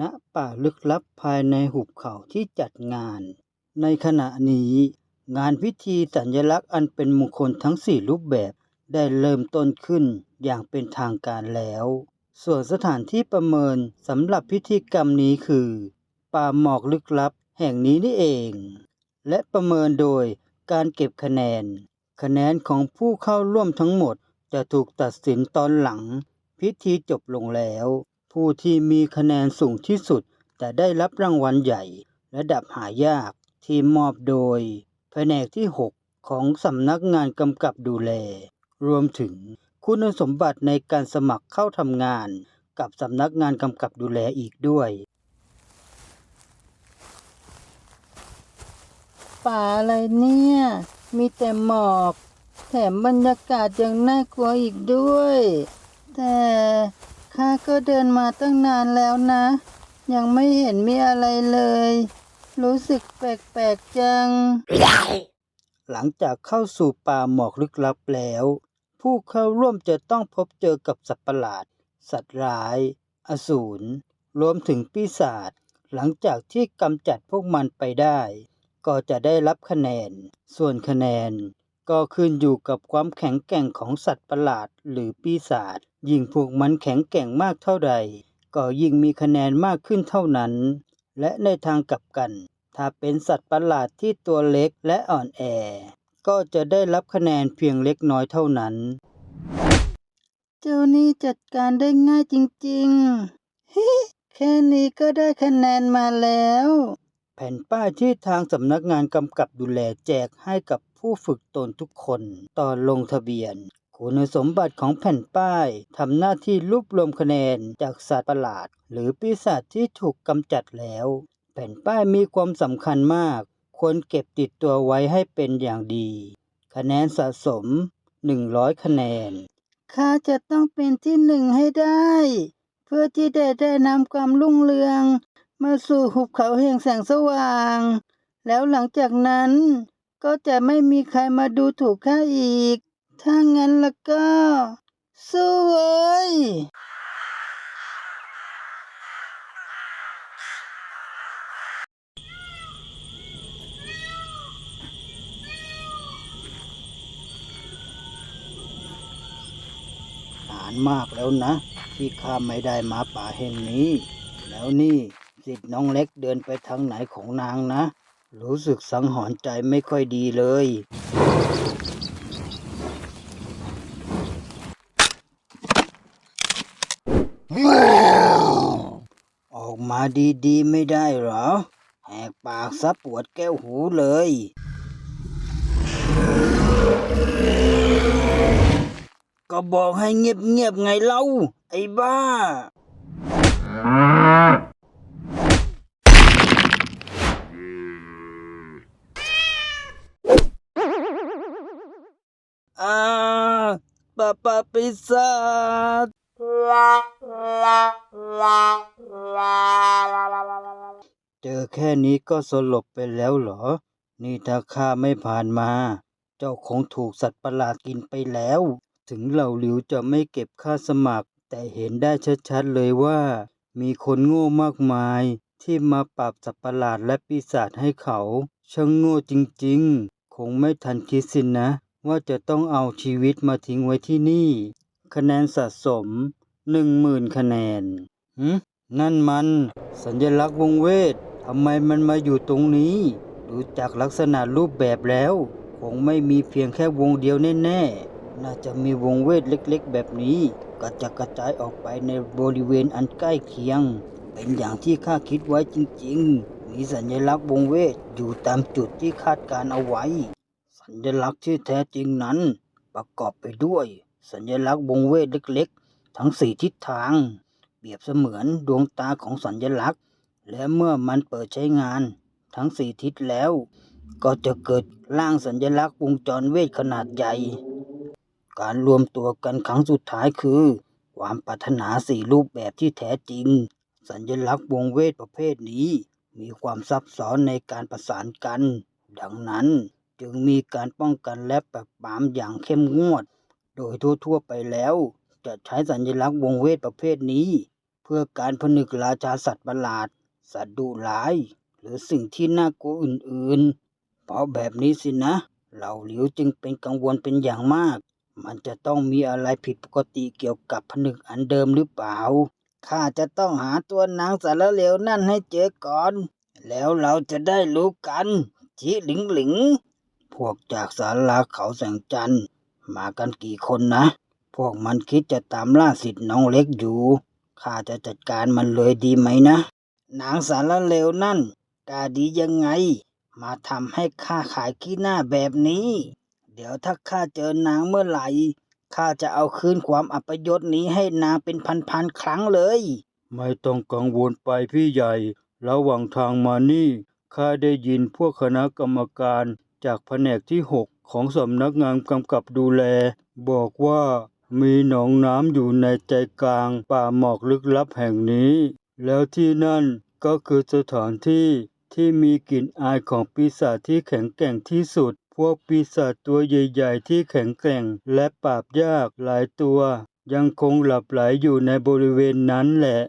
ณป่าลึกลับภายในหุบเขาที่จัดงาน ในขณะนี้ งานพิธีสัญลักษณ์อันเป็นมงคลทั้งสี่รูปแบบได้เริ่มต้นขึ้นอย่างเป็นทางการแล้ว ส่วนสถานที่ประเมินสำหรับพิธีกรรมนี้คือ ป่าหมอกลึกลับแห่งนี้นี่เอง และประเมินโดยการเก็บคะแนน คะแนนของผู้เข้าร่วมทั้งหมดจะถูกตัดสินตอนหลัง พิธีจบลงแล้ว ผู้ที่มีคะแนนสูงที่สุดจะได้รับรางวัลใหญ่ ระดับหายาก ที่มอบโดย แผนกที่ 6 ของสำนักงานกำกับดูแล รวมถึงคุณสมบัติในการสมัครเข้าทำงาน กับสำนักงานกำกับดูแลอีกด้วยป่าอะไรเนี่ย มีแต่หมอก แถมบรรยากาศยังน่ากลัวอีกด้วย แต่ ข้าก็เดินมาตั้งนานแล้วนะ ยังไม่เห็นมีอะไรเลย รู้สึกแปลกๆจัง หลังจากเข้าสู่ป่าหมอกลึกลับแล้ว ผู้เข้าร่วมจะต้องพบเจอกับสัตว์ประหลาด สัตว์ร้าย อสูร รวมถึงปีศาจ หลังจากที่กำจัดพวกมันไปได้ ก็จะได้รับคะแนน ส่วนคะแนน ก็ขึ้นอยู่กับความแข็งแกร่งของสัตว์ประหลาดหรือปีศาจยิ่งพวกมันแข็งแกร่งมากเท่าใด ก็ยิ่งมีคะแนนมากขึ้นเท่านั้น และในทางกลับกัน ถ้าเป็นสัตว์ประหลาดที่ตัวเล็กและอ่อนแอ ก็จะได้รับคะแนนเพียงเล็กน้อยเท่านั้น เจ้านี่จัดการได้ง่ายจริงๆฮิแค่นี้ก็ได้คะแนนมาแล้ว แผ่นป้ายที่ทางสำนักงานกำกับดูแลแจกให้กับ ผู้ฝึกตนทุกคนตอนลงทะเบียน คุณสมบัติของแผ่นป้ายทำหน้าที่รวบรวมคะแนนจากสัตว์ประหลาด หรือปีศาจที่ถูกกำจัดแล้ว แผ่นป้ายมีความสำคัญมาก ควรเก็บติดตัวไว้ให้เป็นอย่างดี คะแนนสะสม 100 คะแนนข้าจะต้องเป็นที่หนึ่งให้ได้ เพื่อที่ได้ได้นำความรุ่งเรือง มาสู่หุบเขาแห่งแสงสว่าง แล้วหลังจากนั้น ก็จะไม่มีใครมาดูถูกข้าอีก ถ้างั้นแล้วก็ สู้เว้ยนานมากแล้วนะ ที่ข้าไม่ได้มาป่าแห่งนี้ แล้วนี่สิทธิ์น้องเล็กเดินไปทางไหนของนางนะ รู้สึกสังหรณ์ใจไม่ค่อยดีเลย ออกมาดีๆไม่ได้เหรอ แหกปากซะปวดแก้วหูเลย ก็บอกให้เงียบๆไงเล่า ไอ้บ้าอ่า ปะปะปีศาจเจอแค่นี้ก็สลบไปแล้วเหรอ นี่ถ้าข้าไม่ผ่านมา เจ้าคงถูกสัตว์ประหลาดกินไปแล้ว ถึงเหล่าหลิวจะไม่เก็บค่าสมัคร แต่เห็นได้ชัดๆเลยว่า มีคนโง่มากมาย ที่มาปรับสัตว์ประหลาดและปีศาจให้เขา ช่างโง่จริงๆ คงไม่ทันคิดสินนะ ว่าจะต้องเอาชีวิตมาทิ้งไว้ที่นี่ คะแนนสะสมหนึ่งหมื่นคะแนนหืมนั่นมัน สัญลักษณ์วงเวททำไมมันมาอยู่ตรงนี้ ดูจากลักษณะรูปแบบแล้ว คงไม่มีเพียงแค่วงเดียวแน่ๆ น่าจะมีวงเวทเล็กๆ แบบนี้กระจัดกระจายออกไปในบริเวณอันใกล้เคียง เป็นอย่างที่ข้าคิดไว้จริงๆ มีสัญลักษณ์วงเวทอยู่ตามจุดที่คาดการเอาไว้ สัญลักษณ์ที่แท้จริงนั้น ประกอบไปด้วย สัญลักษณ์วงเวทเล็กๆ ทั้งสี่ทิศทาง เปรียบเสมือนดวงตาของสัญลักษณ์ และเมื่อมันเปิดใช้งาน ทั้งสี่ทิศแล้ว ก็จะเกิดร่างสัญลักษณ์วงจรเวทขนาดใหญ่ การรวมตัวกันครั้งสุดท้ายคือ ความปรารถนาสี่รูปแบบที่แท้จริง สัญลักษณ์วงเวทประเภทนี้มีความซับซ้อนในการประสานกัน ดังนั้น จึงมีการป้องกันและปราบปรามอย่างเข้มงวด โดยทั่วๆไปแล้ว จะใช้สัญลักษณ์วงเวทประเภทนี้ เพื่อการผนึกราชาสัตว์ประหลาด สัตว์ดุร้าย หรือสิ่งที่น่ากลัวอื่นๆ เพราะแบบนี้สินะ เหล่าหลิวจึงเป็นกังวลเป็นอย่างมาก มันจะต้องมีอะไรผิดปกติเกี่ยวกับผนึกอันเดิมหรือเปล่าข้าจะต้องหาตัวนางสารเลวนั่นให้เจอก่อน แล้วเราจะได้รู้กันจิหลิงหลิง พวกจากสาราเขาแสงจันทร์มากันกี่คนนะ พวกมันคิดจะตามล่าสิทธิ์น้องเล็กอยู่ ข้าจะจัดการมันเลยดีไหมนะ นางสารเลวนั่นกาดียังไง มาทำให้ข้าขายขี้หน้าแบบนี้ เดี๋ยวถ้าข้าเจอนางเมื่อไหร่ ข้าจะเอาคืนความอัปยศนี้ให้นางเป็นพันๆครั้งเลย ไม่ต้องกังวลไปพี่ใหญ่ ระหว่างทางมานี่ข้าได้ยินพวกคณะกรรมการ จากแผนกที่ 6 ของสำนักงานกำกับดูแล บอกว่ามีหนองน้ำอยู่ในใจกลางป่าหมอกลึกลับแห่งนี้ แล้วที่นั่นก็คือสถานที่ที่มีกลิ่นอายของปีศาจที่แข็งแกร่งที่สุด พวกปีศาจตัวใหญ่ๆ ที่แข็งแกร่งและปราบยากหลายตัว ยังคงหลับไหลอยู่ในบริเวณนั้นแหละ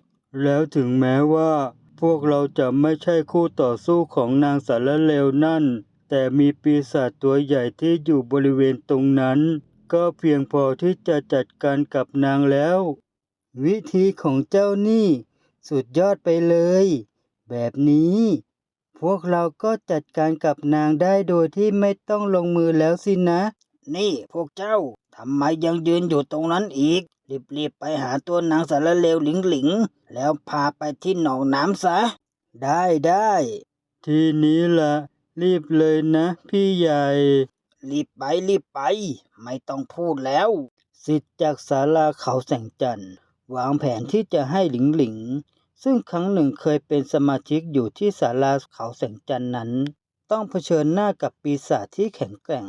แล้วถึงแม้ว่า พวกเราจะไม่ใช่คู่ต่อสู้ของนางสารเลวนั่น แต่มีปีศาจตัวใหญ่ที่อยู่บริเวณตรงนั้น ก็เพียงพอที่จะจัดการกับนางแล้ว วิธีของเจ้านี่ สุดยอดไปเลย แบบนี้ พวกเราก็จัดการกับนางได้โดยที่ไม่ต้องลงมือแล้วสินะ นี่พวกเจ้าทำไมยังยืนอยู่ตรงนั้นอีก รีบๆไปหาตัวนางสารเลวหลิงหลิง แล้วพาไปที่หนองน้ำซะ ได้ได้ ทีนี้ละ รีบเลยนะพี่ใหญ่ รีบไปรีบไป ไม่ต้องพูดแล้ว สิทธิ์จากศาลาเขาแสงจันทร์วางแผนที่จะให้หลิงหลิง ซึ่งครั้งหนึ่งเคยเป็นสมาชิกอยู่ที่ศาลาเขาแสงจันทร์นั้น ต้องเผชิญหน้ากับปีศาจที่แข็งแกร่ง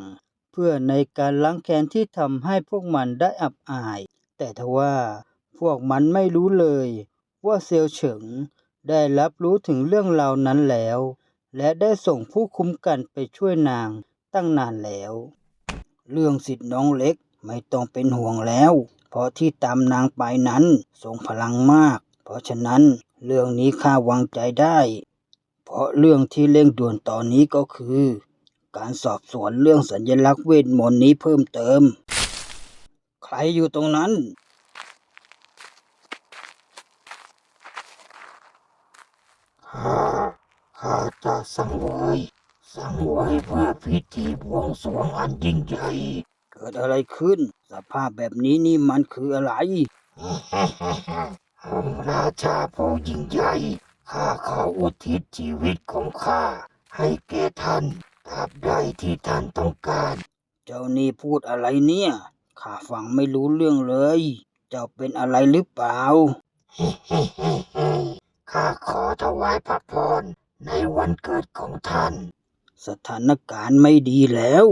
เพื่อในการล้างแค้นที่ทำให้พวกมันได้อับอาย แต่ทว่าพวกมันไม่รู้เลย ว่าเซียวเฉิงได้รับรู้ถึงเรื่องราวนั้นแล้ว และได้ส่งผู้คุ้มกันไปช่วยนางตั้งนานแล้ว เรื่องสิทธิ์น้องเล็กไม่ต้องเป็นห่วงแล้ว เพราะที่ตามนางไปนั้นทรงพลังมาก เพราะฉะนั้นเรื่องนี้ข้าวางใจได้ เพราะเรื่องที่เร่งด่วนตอนนี้ก็คือ การสอบสวนเรื่องสัญลักษณ์เวทมนต์นี้เพิ่มเติม ใครอยู่ตรงนั้นข้า ข้าจะสังเวยสังเวยเพื่อพิธีบวงสรวงอันยิ่งใหญ่ เกิดอะไรขึ้น สภาพแบบนี้นี่มันคืออะไร องค์ราชาผู้ยิ่งใหญ่ ข้าขออุทิศชีวิตของข้า ให้แก่ท่านตราบใดที่ท่านต้องการ เจ้านี่พูดอะไรเนี่ย ข้าฟังไม่รู้เรื่องเลย เจ้าเป็นอะไรหรือเปล่า ข้าขอถวายพระพรในวันเกิดของท่าน สถานการณ์ไม่ดีแล้ว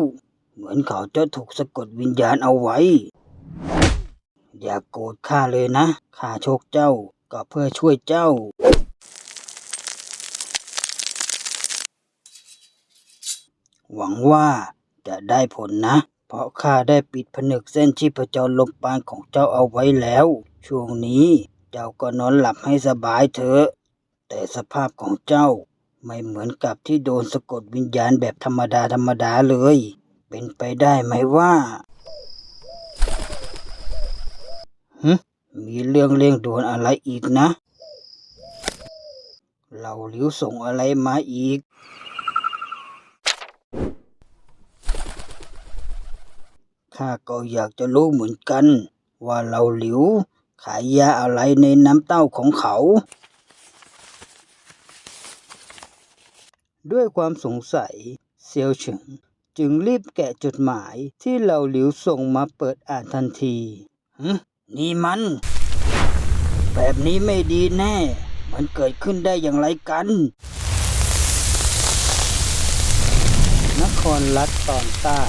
เหมือนเขาจะถูกสะกดวิญญาณเอาไว้ อย่ากโกรธข้าเลยนะข้าโชคเจ้าก็เพื่อช่วยเจ้า หวังว่าจะได้ผลนะ เพราะข้าได้ปิดผนึกเส้นชีพจรลมปานของเจ้าเอาไว้แล้ว ช่วงนี้เจ้าก็นอนหลับให้สบายเถอะ แต่สภาพของเจ้า ไม่เหมือนกับที่โดนสะกดวิญญาณแบบธรรมดาธรรมดาเลย เป็นไปได้ไหมว่าฮึมีเรื่องเร่งด่วนอะไรอีกนะ เราหลิวส่งอะไรมาอีก ข้าก็อยากจะรู้เหมือนกัน ว่าเราหลิวขายยาอะไรในน้ำเต้าของเขา ด้วยความสงสัยเซียวเฉิงจึงรีบแกะจดหมายที่เหล่าหลิวส่งมาเปิดอ่านทันทีหึนี่มัน แบบนี้ไม่ดีแน่ มันเกิดขึ้นได้อย่างไรกัน นครรัฐตอนใต้